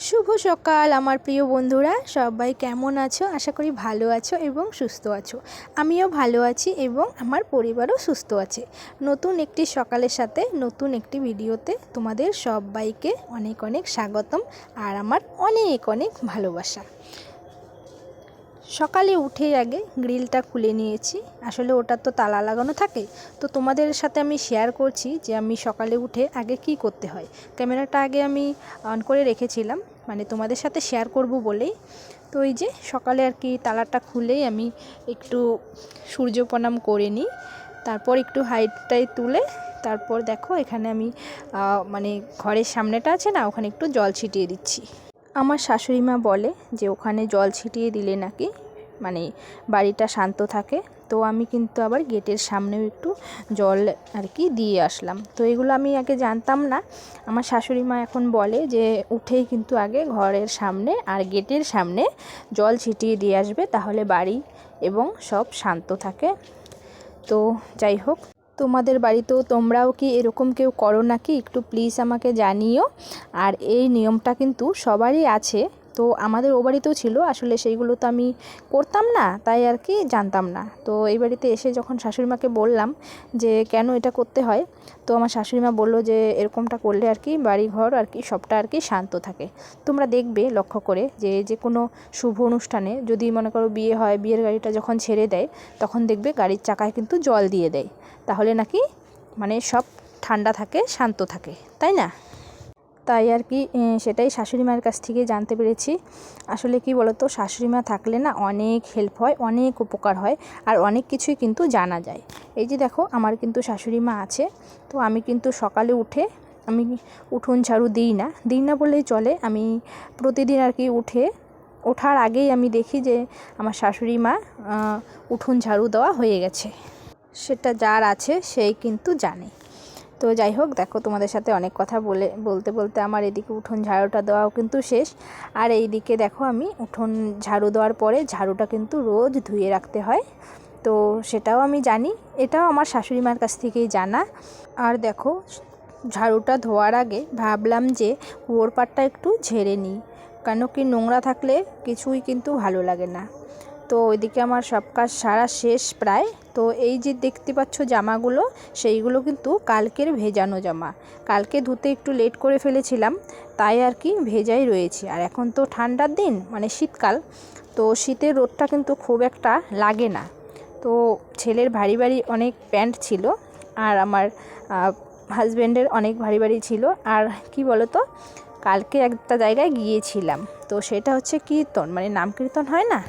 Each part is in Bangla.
শুভ সকাল, আমার প্রিয় বন্ধুরা। সবাই কেমন আছো? আশা করি ভালো আছো এবং সুস্থ আছো। আমিও ভালো আছি এবং আমার পরিবারও সুস্থ আছে। নতুন একটি সকালের সাথে নতুন একটি ভিডিওতে তোমাদের সবাইকে অনেক অনেক স্বাগতম আর আমার অনেক অনেক ভালোবাসা। সকালে উঠে আগে গ্রিলটা খুলে নিয়েছি। আসলে ওটা তো তালা লাগানো থাকে। তো তোমাদের সাথে আমি শেয়ার করছি যে আমি সকালে উঠে আগে কি করতে হয়। ক্যামেরাটা আগে আমি অন করে রেখেছিলাম। মানে তোমাদের সাথে শেয়ার করব বলেই। তো এই যে সকালে আর কি তালাটা খুলেই আমি একটু সূর্য প্রণাম করে নিই। তারপর একটু হাইটটাই তুলে তারপর দেখো এখানে আমি মানে ঘরের সামনেটা আছে না, ওখানে একটু জল ছিটিয়ে দিচ্ছি। আমার শাশুড়ি মা বলে যে ওখানে জল ছিটিয়ে দিলে নাকি মানে বাড়িটা শান্ত থাকে। তো আমি কিন্তু আবার গেটের সামনেও একটু জল আর কি দিয়ে আসলাম। তো এগুলো আমি আগে জানতাম না। আমার শাশুড়ি মা এখন বলে যে উঠেই কিন্তু আগে ঘরের সামনে আর গেটের সামনে জল ছিটিয়ে দিয়ে আসবে, তাহলে বাড়ি এবং সব শান্ত থাকে। তো যাই হোক। তোমাদের বাড়িতেও তোমরাও কি এরকম কেউ করো নাকি? একটু প্লিজ আমাকে জানিও। আর এই নিয়মটা কিন্তু সবারই আছে। তো আমাদের ও বাড়িতেও ছিল, আসলে সেইগুলো তো আমি করতাম না, তাই আর কি জানতাম না। তো এই বাড়িতে এসে যখন শাশুড়ি মাকে বললাম যে, কেন এটা করতে হয়? তো আমার শাশুড়ি মা বলল যে, এরকমটা করলে আর কি বাড়ি ঘর আর কি সবটা আর কি শান্ত থাকে। তোমরা দেখবে লক্ষ্য করে যে যে কোনো শুভ অনুষ্ঠানে যদি মনে করো বিয়ে হয়, বিয়ের গাড়িটা যখন ছেড়ে দেয়, তখন দেখবে গাড়ির চাকায় কিন্তু জল দিয়ে দেয়। তাহলে নাকি মানে সব ঠান্ডা থাকে, শান্ত থাকে, তাই না? তাই আর কি সেটাই শাশুড়ি মায়ের কাছ থেকে জানতে পেরেছি। আসলে কি বলতো, শাশুড়ি মা থাকলে না অনেক হেল্প হয়, অনেক উপকার হয় আর অনেক কিছুই কিন্তু জানা যায়। এই যে দেখো, আমার কিন্তু শাশুড়ি মা আছে, তো আমি কিন্তু সকালে উঠে আমি উঠোন ঝাড়ু দিই না। দিই না বললেই চলে। আমি প্রতিদিন আর কি উঠে, ওঠার আগেই আমি দেখি যে আমার শাশুড়ি মা উঠোন ঝাড়ু দেওয়া হয়ে গেছে। সেটা যার আছে সেই কিন্তু জানে। তো যাই হোক, দেখো তোমাদের সাথে অনেক কথা বলে, বলতে বলতে আমার এদিকে উঠোন ঝাড়ুটা দেওয়াও কিন্তু শেষ। আর এই দিকে দেখো আমি উঠোন ঝাড়ু দেওয়ার পরে ঝাড়ুটা কিন্তু রোজ ধুয়ে রাখতে হয়। তো সেটাও আমি জানি, এটাও আমার শাশুড়ি মার কাছ থেকেই জানা। আর দেখো, ঝাড়ুটা ধোয়ার আগে ভাবলাম যে কুয়োর পাড়টা একটু ঝেড়ে নিই, কেন কি নোংরা থাকলে কিছুই কিন্তু ভালো লাগে না। তো ওইদিকে আমার সব কাজ সারা শেষ প্রায়। তো এই যে দেখতে পাচ্ছ জামাগুলো, সেইগুলো কিন্তু কালকের ভেজানো জামা। কালকে ধুতে একটু লেট করে ফেলেছিলাম, তাই আর কি ভেজাই রয়েছে। আর এখন তো ঠান্ডার দিন মানে শীতকাল, তো শীতের রোদটা কিন্তু খুব একটা লাগে না। তো ছেলের ভারী ভারী অনেক প্যান্ট ছিল, আর আমার হাজব্যান্ডের অনেক ভারী ভারী ছিল। আর কি বলো তো কালকে একটা জায়গায় গিয়েছিলাম, তো সেটা হচ্ছে কীর্তন মানে নাম কীর্তন হয় না?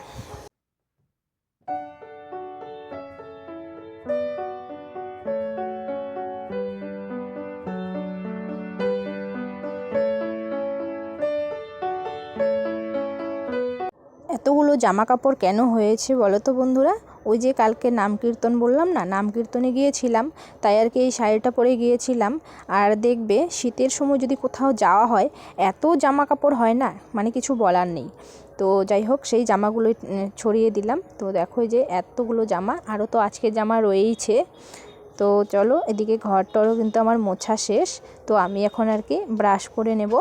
এতগুলো জামা কাপড় কেন হয়েছে বলো তো বন্ধুরা? ওই যে কালকে নাম কীর্তন বললাম না নাম কীর্তনে গিয়েছিলাম, তাই আর কি এই শাড়িটা পরে গিয়েছিলাম। আর দেখবে শীতের সময় যদি কোথাও যাওয়া হয়, এত জামা কাপড় হয় না মানে কিছু বলার নেই। তো যাই হোক, সেই জামাগুলোই ছড়িয়ে দিলাম। তো দেখো যে এতগুলো জামা, আরও তো আজকের জামা রয়েইছে। তো চলো, এদিকে ঘরটরও কিন্তু আমার মোছা শেষ। তো আমি এখন আর কি ব্রাশ করে নেব।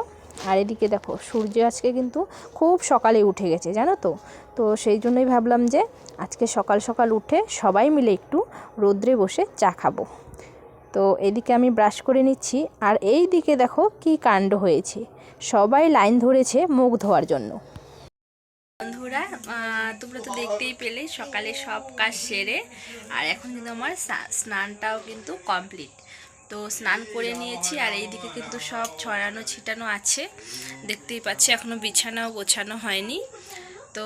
আর এদিকে দেখো, সূর্য আজকে কিন্তু খুব সকালে উঠে গেছে, জানো তো? তো সেই জন্যই ভাবলাম যে আজকে সকাল সকাল উঠে সবাই মিলে একটু রোদ্রে বসে চা খাব। তো এদিকে আমি ব্রাশ করে নিচ্ছি, আর এই দিকে দেখো কি কাণ্ড হয়েছে। সবাই লাইন ধরেছে মুখ ধোয়ার জন্য। বন্ধুরা তোমরা তো দেখতেই পেলে সকালে সব কাজ সেরে, আর এখন কিন্তু আমার স্নানটাও কিন্তু কমপ্লিট তো স্নান করে নিয়েছি আর এইদিকে কিন্তু সব ছড়ানো, ছিটানো আছে। দেখতেই পাচ্ছি এখনও বিছানাও গোছানো হয়নি। তো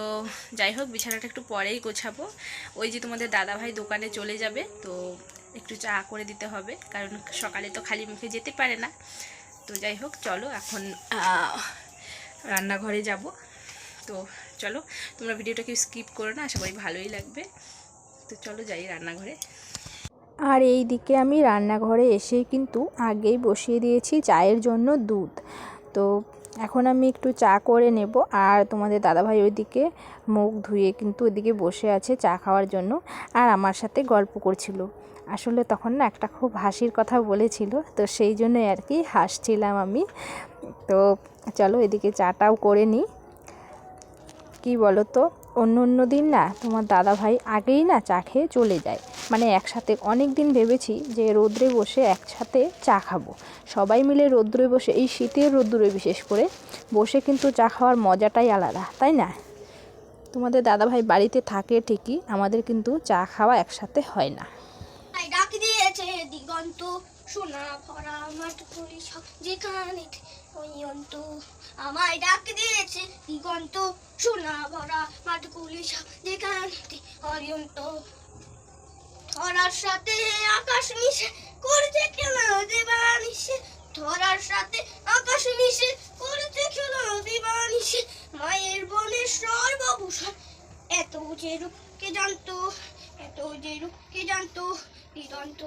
যাই হোক, বিছানাটা একটু পরেই গোছাবো। ওই যে তোমাদের দাদাভাই দোকানে চলে যাবে, তো একটু চা করে দিতে হবে, কারণ সকালে তো খালি মুখে যেতে পারে না। তো যাই হোক, চলো এখন রান্নাঘরে যাব। তো চলো, তোমরা ভিডিওটাকে স্কিপ করো না, আশা করি ভালোই লাগবে। তো চলো যাই রান্নাঘরে। আর এই দিকে আমি রান্নাঘরে এসে কিন্তু আগেই বসিয়ে দিয়েছি চায়ের জন্য দুধ। তো এখন আমি একটু চা করে নেব আর তোমাদের দাদাভাই ওইদিকে মুখ ধুয়ে কিন্তু ওইদিকে বসে আছে চা খাওয়ার জন্য আর আমার সাথে গল্প করছিল। আসলে তখন না একটা খুব হাসির কথা বলেছিল, তো সেই জন্য আর কি হাসছিলাম আমি। তো চলো এদিকে চাটাও করে নিই। কি বলো তো অন্য অন্য দিন না তোমার দাদা ভাই আগেই না চা খেয়ে চলে যায়। একসাথে অনেক দিন ভেবেছি যে রোদ্রে বসে একসাথে চা খাব। সবাই মিলে রোদ্রে বসে, এই শীতের রোদ্দুরে বিশেষ করে, বসে কিন্তু চা খাওয়ার মজাটাই আলাদা, তাই না? তোমাদের দাদা ভাই বাড়িতে থাকে ঠিকই, আমাদের কিন্তু চা খাওয়া একসাথে হয় না। আমায় ডাক দিয়েছে দিগন্ত, সোনা ভরা যেখানে অয়ন্ত ধরার সাথে আকাশ মিশে করছে খেলা দেবানিসে ধরার সাথে আকাশ মিশে করছে খেলা মিশে মায়ের বনের সর্বভূষণ। এত যে রূপকে জানতো, এত যে রূপকে জানতো দিগন্ত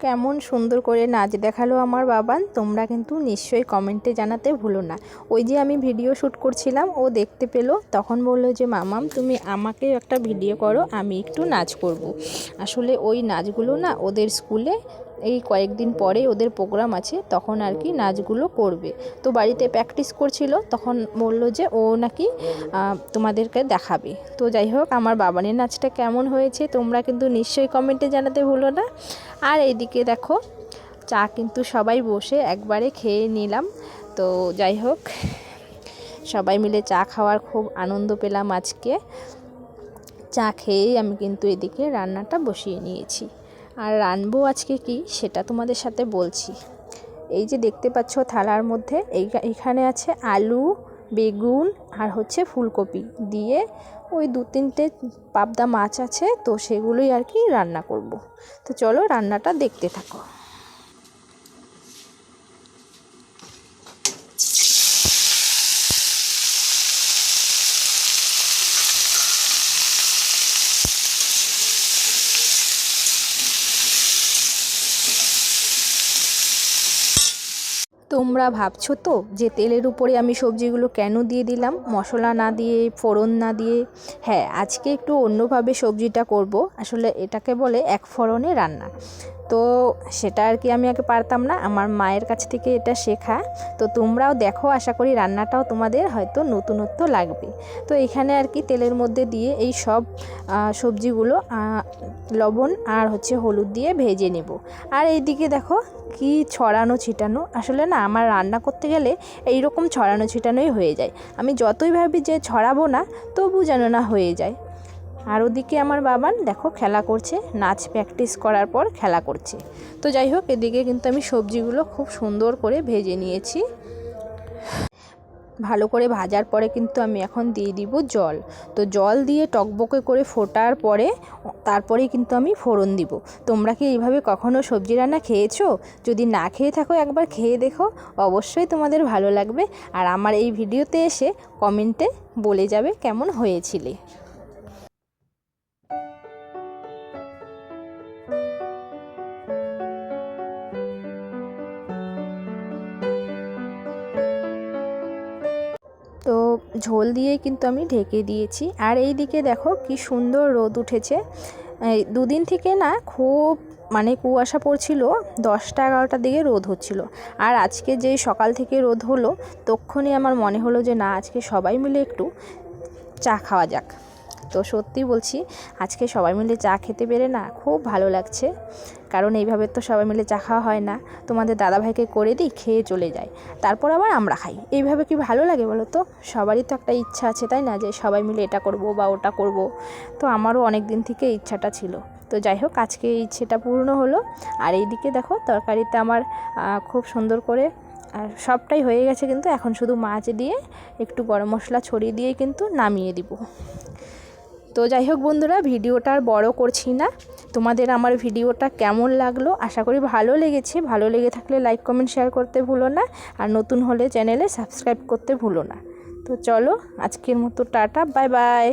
কেমন সুন্দর করে নাচ দেখাল আমার বাবান, তোমরা কিন্তু নিশ্চয়ই কমেন্টে জানাতে ভুলো না ওই যে আমি ভিডিও শ্যুট করছিলাম, ও দেখতে পেল, তখন বলল যে, মামাম, তুমি আমাকে একটা ভিডিও করো, আমি একটু নাচ করব। আসলে ওই নাচগুলো না ওদের স্কুলে এই কয়েকদিন পরে ওদের প্রোগ্রাম আছে, তখন আর কি নাচগুলো করবে। তো বাড়িতে প্র্যাকটিস করছিল, তখন বলল যে ও নাকি তোমাদেরকে দেখাবে। তো যাই হোক, আমার বাবানের নাচটা কেমন হয়েছে তোমরা কিন্তু নিশ্চয়ই কমেন্টে জানাতে ভুলো না। আর এইদিকে দেখো, চা কিন্তু সবাই বসে একবারে খেয়ে নিলাম। তো যাই হোক, সবাই মিলে চা খাওয়ার খুব আনন্দ পেলাম আজকে। চা খেয়েই আমি কিন্তু এদিকে রান্নাটা বসিয়ে নিয়েছি। আর রানবো আজকে কি সেটা তোমাদের সাথে বলছি এই যে দেখতে পাচ্ছ থালার মধ্যে এই এখানে আছে আলু, বেগুন আর হচ্ছে ফুলকপি দিয়ে ওই দু তিনটে পাবদা মাছ আছে, তো সেগুলোই আর কি রান্না করব। তো চলো রান্নাটা দেখতে থাকো তোমরা ভাবছ তো যে তেলের উপরে আমি সবজিগুলো কেন দিয়ে দিলাম? মশলা না দিয়ে, ফোড়ন না দিয়ে? হ্যাঁ আজকে একটু অন্যভাবে সবজিটা করব। আসলে এটাকে বলে এক ফোড়নে রান্না। তো সেটা আর কি আমি আগে পারতাম না। আমার মায়ের কাছ থেকে এটা শেখা। তো তোমরাও দেখো, আশা করি রান্নাটাও তোমাদের হয়তো নতুনত্ব লাগবে। তো এখানে আর কি তেলের মধ্যে দিয়ে এই সব সবজিগুলো লবণ আর হচ্ছে হলুদ দিয়ে ভেজে নেব। আর এইদিকে দেখো কি ছড়ানো ছিটানো। আসলে না, আমার রান্না করতে গেলে এই রকম ছড়ানো ছিটানোই হয়ে যায়। আমি যতই ভাবি যে ছড়াবো না, তবু যেন না হয়ে যায়। আর ওদিকে আমার বাবান দেখো, খেলা করছে, নাচ প্র্যাকটিস করার পর খেলা করছে। তো যাই হোক, এদিকে কিন্তু আমি সবজিগুলো খুব সুন্দর করে ভেজে নিয়েছি। ভালো করে ভাজার পরে কিন্তু আমি এখন দিয়ে দিব জল। তো জল দিয়ে টকবকে করে ফোটার পরে তারপরেই কিন্তু আমি ফোড়ন দিব। তোমরা কি এইভাবে কখনো সবজি রান্না খেয়েছো? যদি না খেয়ে থাকো, একবার খেয়ে দেখো। অবশ্যই তোমাদের ভালো লাগবে। আর আমার এই ভিডিওতে এসে কমেন্টে বলে যাবে কেমন হয়েছিলে। তো ঝোল দিয়ে কিন্তু আমি ঢেকে দিয়েছি। আর এই দিকে দেখো কি সুন্দর রোদ উঠেছে। দুদিন থেকে না খুব মানে কুয়াশা পড়ছিল, দশটা এগারোটার দিকে রোদ হচ্ছিল। আর আজকে যে সকাল থেকে রোদ হলো তক্ষণই আমার মনে হলো যে না, আজকে সবাই মিলে একটু চা খাওয়া যাক। তো সত্যি বলছি, আজকে সবাই মিলে চা খেতে পেরে না খুব ভালো লাগছে। কারণ এইভাবে তো সবাই মিলে চা খাওয়া হয় না। তোমাদের দাদাভাইকে করে দিই, খেয়ে চলে যায়। তারপর আবার আমরা খাই। এইভাবে কি ভালো লাগে বলো তো? সবারই তো একটা ইচ্ছা আছে, তাই না? যে সবাই মিলে এটা করব বা ওটা করব। তো আমারও অনেক দিন থেকে ইচ্ছাটা ছিল। তো যাই হোক, আজকে ইচ্ছেটা পূর্ণ হলো। আর এইদিকে দেখো, তরকারিতে আমার খুব সুন্দর করে, আর সবটাই হয়ে গেছে কিন্তু এখন শুধু মাছ দিয়ে, একটু গরম মশলা ছড়িয়ে দিয়ে কিন্তু নামিয়ে দিব। তো যাই হোক বন্ধুরা, ভিডিওটা আর বড়ো করছি না। তোমাদের আমার ভিডিওটা কেমন লাগল? আশা করি ভালো লেগেছে। ভালো লেগে থাকলে লাইক কমেন্ট শেয়ার করতে ভুলো না। আর নতুন হলে চ্যানেলে সাবস্ক্রাইব করতে ভুলো না। তো চলো, আজকের মতো টাটা বাই বাই